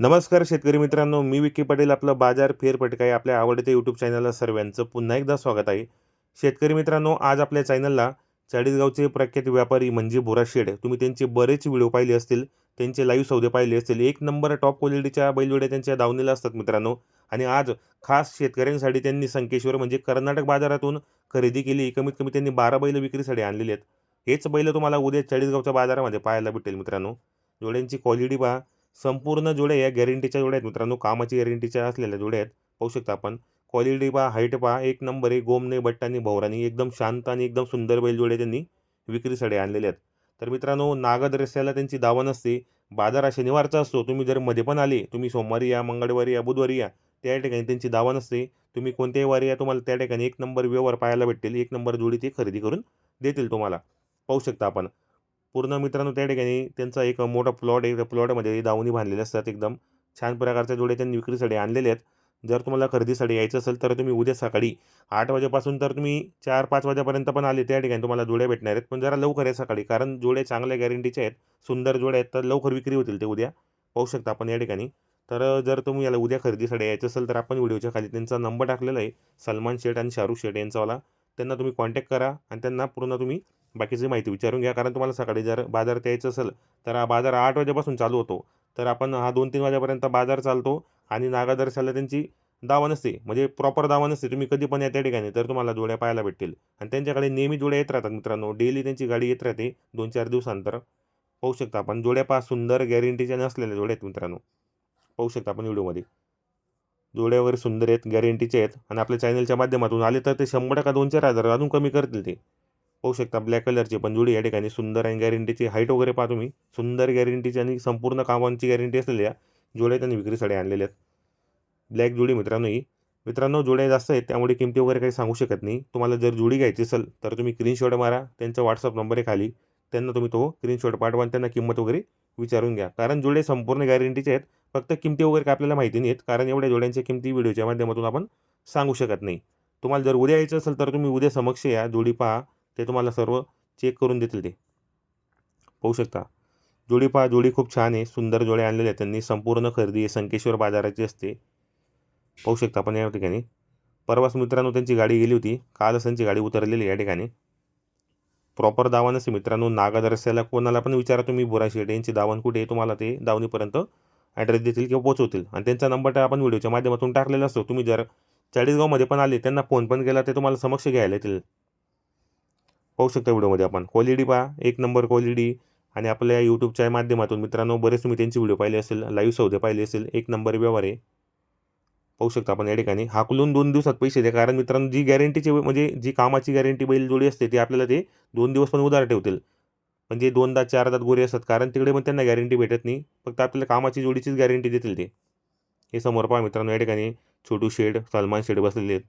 नमस्कार शेतकरी मित्रांनो मी विकी पाटील आपलं बाजार फेर आपल्या आवडत्या यूट्यूब चॅनलला सर्वांचं पुन्हा एकदा स्वागत आहे. शेतकरी मित्रांनो आज आपल्या चॅनलला चाळीसगावचे प्रख्यात व्यापारी म्हणजे बोरा शेड. तुम्ही त्यांचे बरेच व्हिडिओ पाहिले असतील त्यांचे लाईव्ह सौदे पाहिले असतील. एक नंबर टॉप क्वालिटीच्या बैलजोड्या त्यांच्या दावणीला असतात मित्रांनो. आणि आज खास शेतकऱ्यांसाठी त्यांनी संकेश्वर म्हणजे कर्नाटक बाजारातून खरेदी केली. कमीत कमी त्यांनी बारा बैल विक्रीसाठी आणलेले आहेत. हेच बैल तुम्हाला उद्या चाळीसगावच्या बाजारामध्ये पाहायला भेटेल मित्रांनो. जोड्यांची क्वालिटी पहा. संपूर्ण जोड्या या गॅरंटीच्या जोड्या आहेत मित्रांनो कामाची गॅरंटीच्या असलेल्या जोड्या आहेत पाहू शकता आपण. क्वालिटी पहा हाईट पहा एक नंबर आहे गोमने बट्टानी भवरानी एकदम शांत आणि एकदम सुंदर बैल जोडे त्यांनी विक्रीसाठी आणलेले आहेत. तर मित्रांनो नागद रस्त्याला त्यांची दावा नसते बाजार हा शनिवारचा असतो. तुम्ही जर मध्ये पण आले तुम्ही सोमवारी या मंगळवारी या बुधवारी या त्या ठिकाणी त्यांची दावा नसते तुम्ही कोणत्याही वारी या तुम्हाला त्या ठिकाणी एक नंबर व्यवहार पाहायला भेटतील. एक नंबर जोडी ते खरेदी करून देतील तुम्हाला. पाहू शकता आपण. पूर्ण मित्रांनो त्या ठिकाणी त्यांचा एक मोठा प्लॉट आहे. त्या प्लॉटमध्ये दावणी बांधलेले असतात एकदम. छान प्रकारचे जोडे त्यांनी विक्रीसाठी आणलेले आहेत. जर तुम्हाला खरेदीसाठी यायचं असेल तर तुम्ही उद्या सकाळी आठ वाजेपासून तर तुम्ही चार पाच वाजेपर्यंत पण आले त्या ठिकाणी तुम्हाला जोड्या भेटणार आहेत. पण जरा लवकर आहे सकाळी कारण जोड्या चांगल्या गॅरंटीच्या आहेत. सुंदर जोड्या आहेत तर लवकर विक्री होतील ते उद्या. पाहू शकता आपण या ठिकाणी. तर जर तुम्ही याला उद्या खरेदीसाठी यायचं असेल तर आपण व्हिडिओच्या खाली त्यांचा नंबर टाकलेला आहे. सलमान शेठ आणि शाहरुख शेठ यांचावाला त्यांना तुम्ही कॉन्टॅक्ट करा आणि त्यांना पूर्ण तुम्ही बाकीची माहिती विचारून घ्या. कारण तुम्हाला सकाळी जर बाजारात यायचं असेल तर हा बाजार आठ वाजेपासून चालू होतो. तर आपण हा दोन तीन वाजेपर्यंत बाजार चालतो आणि नागादर्शाला त्यांची दावा नसते म्हणजे प्रॉपर दावा नसते तुम्ही कधी पण या त्या ठिकाणी तर तुम्हाला जोड्या पाहायला भेटतील. आणि त्यांच्याकडे नेहमी जोड्या येत राहतात मित्रांनो. डेली त्यांची गाडी येत राहते दोन चार दिवसानंतर. पाहू शकता आपण जोड्या पहा सुंदर गॅरंटीच्या नसलेल्या जोड्या आहेत मित्रांनो. पाहू शकता आपण व्हिडिओमध्ये. जोड्यावर वगैरे सुंदर आहेत गॅरंटीचे आहेत. आणि आपल्या चॅनलच्या माध्यमातून आले तर ते शंभर टक्का दोन चार हजार अजून कमी करतील ते. पाहू शकता ब्लॅक कलरची पण जुडी या ठिकाणी सुंदर आणि गॅरंटीची हाईट वगैरे पहा तुम्ही. सुंदर गॅरंटीची आणि संपूर्ण कामांची गॅरंटी असलेल्या जोड्या त्यांनी विक्रीसाठी आणलेल्या आहेत. ब्लॅक जोडी मित्रांनो ही. मित्रांनो जोड्या जास्त आहेत त्यामुळे किमती वगैरे काही सांगू शकत नाही. तुम्हाला जर जोडी घ्यायची असेल तर तुम्ही स्क्रीनशॉट मारा. त्यांचा व्हॉट्सअप नंबर आहे खाली त्यांना तुम्ही तो स्क्रीनशॉट पाठवा त्यांना किंमत वगैरे विचारून घ्या. कारण जोडे संपूर्ण गॅरंटीचे आहेत. फक्त किमती वगैरे काय आपल्याला माहिती नाही आहेत कारण एवढ्या जोड्यांच्या किमती व्हिडिओच्या माध्यमातून आपण सांगू शकत नाही. तुम्हाला जर उद्या यायचं असेल तर तुम्ही उद्या समक्ष या. जोडी पहा. ते तुम्हाला सर्व चेक करून देतील ते. पाहू शकता. जोडी पहा जोडी खूप छान आहे. सुंदर जोड्या आणलेल्या आहेत त्यांनी. संपूर्ण खरेदी आहे. संकेश्वर बाजाराची असते. पाहू शकता आपण या ठिकाणी. परवाच मित्रांनो त्यांची गाडी गेली होती. कालच त्यांची गाडी उतरलेली या ठिकाणी. प्रॉपर दावा नसते मित्रांनो. नागादरस्याला कोणाला पण विचारा तुम्ही. बुरा शेट यांची दावण कुठे आहे तुम्हाला ते दावणीपर्यंत ॲड्रेस देतील किंवा पोचवतील. आणि त्यांचा नंबर तर आपण व्हिडिओच्या माध्यमातून टाकलेला असतो. तुम्ही जर चाळीसगावमध्ये पण आले त्यांना फोन पण केला ते तुम्हाला समक्ष घ्यायला येतील. पाहू शकता व्हिडिओमध्ये आपण. क्वालिटी पहा. एक नंबर क्वालिटी आणि आपल्या यूट्यूबच्या माध्यमातून मित्रांनो बरेच तुम्ही त्यांचे व्हिडिओ पाहिले असेल लाईव्ह सौदे पाहिले असेल एक नंबर व्यवहार आहे. पाहू शकता आपण या ठिकाणी. हाकलून दोन दिवसात पैसे द्या. कारण मित्रांनो जी गॅरंटीची म्हणजे जी कामाची गॅरंटी बैल जोडी असते ती आपल्याला ते दोन दिवस पण उधार ठेवतील. म्हणजे दोनदा चारदा गोरे असतात. कारण तिकडे पण त्यांना गॅरंटी भेटत नाही. फक्त आपल्याला कामाची जोडीचीच गॅरंटी देतील ते. हे समोर पहा मित्रांनो या ठिकाणी छोटू शेड सलमान शेड बसलेले आहेत.